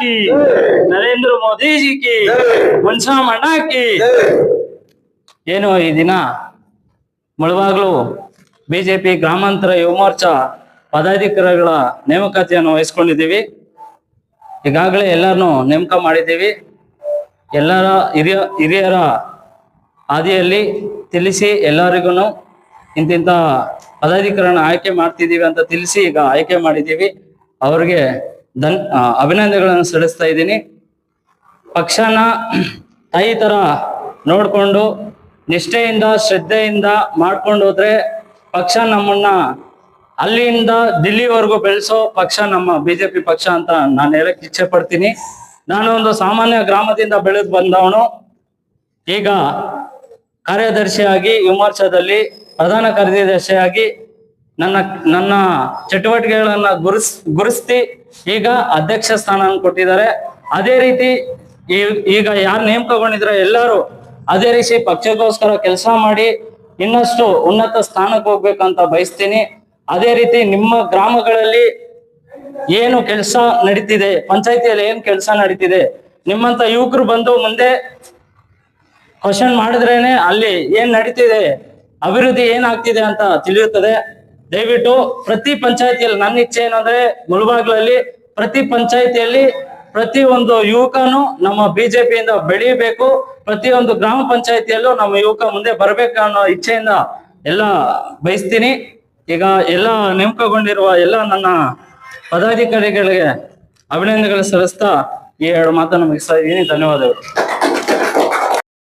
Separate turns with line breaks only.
की ನರೇಂದ್ರ ಮೋದಿ ಜಿ. ಕಿ. मना ಕಿ ಏನು ಈ ದಿನ ಮುಳುವಾಗ್ಲು ಬಿಜೆಪಿ ಗ್ರಾಮಾಂತರ ಯುವ ಮೋರ್ಚಾ ಪದಾಧಿಕಾರಿಗಳ ನೇಮಕಾತಿಯನ್ನು ವಹಿಸ್ಕೊಂಡಿದ್ದೀವಿ. ಈಗಾಗಲೇ ಎಲ್ಲರನ್ನು ನೇಮಕ ಮಾಡಿದ್ದೀವಿ. ಎಲ್ಲರ ಹಿರಿಯ ಹಿರಿಯರ ಹಾದಿಯಲ್ಲಿ ತಿಳಿಸಿ ಎಲ್ಲರಿಗೂ ಇಂತಿಂಥ ಪದಾಧಿಕಾರಿಗಳನ್ನ ಆಯ್ಕೆ ಮಾಡ್ತಿದ್ದೀವಿ ಅಂತ ತಿಳಿಸಿ ಈಗ ಆಯ್ಕೆ ಮಾಡಿದ್ದೀವಿ. ಅವರಿಗೆ ಧನ್ ಅಭಿನಂದನೆಗಳನ್ನು ಸಲ್ಲಿಸ್ತಾ ಇದ್ದೀನಿ. ಪಕ್ಷನ ತಾಯಿ ತರ ನೋಡಿಕೊಂಡು ನಿಷ್ಠೆಯಿಂದ, ಶ್ರದ್ಧೆಯಿಂದ ಮಾಡ್ಕೊಂಡು ಹೋದ್ರೆ ಪಕ್ಷ ನಮ್ಮನ್ನ ಅಲ್ಲಿಯಿಂದ ದಿಲ್ಲಿವರೆಗೂ ಬೆಳೆಸೋ ಪಕ್ಷ ನಮ್ಮ ಬಿಜೆಪಿ ಪಕ್ಷ ಅಂತ ನಾನು ಹೇಳಕ್ ಇಚ್ಛೆ ಪಡ್ತೀನಿ. ನಾನು ಒಂದು ಸಾಮಾನ್ಯ ಗ್ರಾಮದಿಂದ ಬೆಳೆದು ಬಂದವನು. ಈಗ ಕಾರ್ಯದರ್ಶಿಯಾಗಿ, ವಿಮರ್ಶದಲ್ಲಿ, ಪ್ರಧಾನ ಕಾರ್ಯದರ್ಶಿಯಾಗಿ ನನ್ನ ನನ್ನ ಚಟುವಟಿಕೆಗಳನ್ನ ಗುರುಸ್, ಗುರುಸ್ತಿ ಈಗ ಅಧ್ಯಕ್ಷ ಸ್ಥಾನ ಕೊಟ್ಟಿದ್ದಾರೆ. ಅದೇ ರೀತಿ ಈಗ ಯಾರು ನೇಮಕಗೊಂಡಿದ್ರೆ ಎಲ್ಲರೂ ಅದೇ ರೀತಿ ಪಕ್ಷಕ್ಕೋಸ್ಕರ ಕೆಲಸ ಮಾಡಿ ಇನ್ನಷ್ಟು ಉನ್ನತ ಸ್ಥಾನಕ್ಕೆ ಹೋಗ್ಬೇಕಂತ ಬಯಸ್ತೀನಿ. ಅದೇ ರೀತಿ ನಿಮ್ಮ ಗ್ರಾಮಗಳಲ್ಲಿ ಏನು ಕೆಲಸ ನಡೀತಿದೆ, ಪಂಚಾಯತಿಯಲ್ಲಿ ಏನು ಕೆಲಸ ನಡೀತಿದೆ, ನಿಮ್ಮಂತ ಯುವಕರು ಬಂದು ಮುಂದೆ ಕ್ವಶನ್ ಮಾಡಿದ್ರೇನೆ ಅಲ್ಲಿ ಏನ್ ನಡೀತಿದೆ, ಅಭಿವೃದ್ಧಿ ಏನಾಗ್ತಿದೆ ಅಂತ ತಿಳಿಯುತ್ತದೆ. ದಯವಿಟ್ಟು ಪ್ರತಿ ಪಂಚಾಯತಿಯಲ್ಲಿ ನನ್ನ ಇಚ್ಛೆ ಏನಂದ್ರೆ ಮುಳುಬಾಗ್ಲಲ್ಲಿ ಪ್ರತಿ ಪಂಚಾಯತಿಯಲ್ಲಿ ಪ್ರತಿ ಒಂದು ಯುವಕನು ನಮ್ಮ ಬಿಜೆಪಿಯಿಂದ ಬೆಳೀಬೇಕು ಪ್ರತಿಯೊಂದು ಗ್ರಾಮ ಪಂಚಾಯತಿಯಲ್ಲೂ ನಮ್ಮ ಯುವಕ ಮುಂದೆ ಬರಬೇಕು ಅನ್ನೋ ಇಚ್ಛೆಯಿಂದ ಎಲ್ಲ ಬಯಸ್ತೀನಿ. ಈಗ ಎಲ್ಲ ನೇಮಕಗೊಂಡಿರುವ ಎಲ್ಲ ನನ್ನ ಪದಾಧಿಕಾರಿಗಳಿಗೆ ಅಭಿನಂದನೆಗಳು ಸಲ್ಲಿಸ್ತಾ ಈ ಎರಡು ಮಾತನ್ನು ಮುಗಿಸ್ತಾ ಇದ್ದೀನಿ. ಧನ್ಯವಾದಗಳು.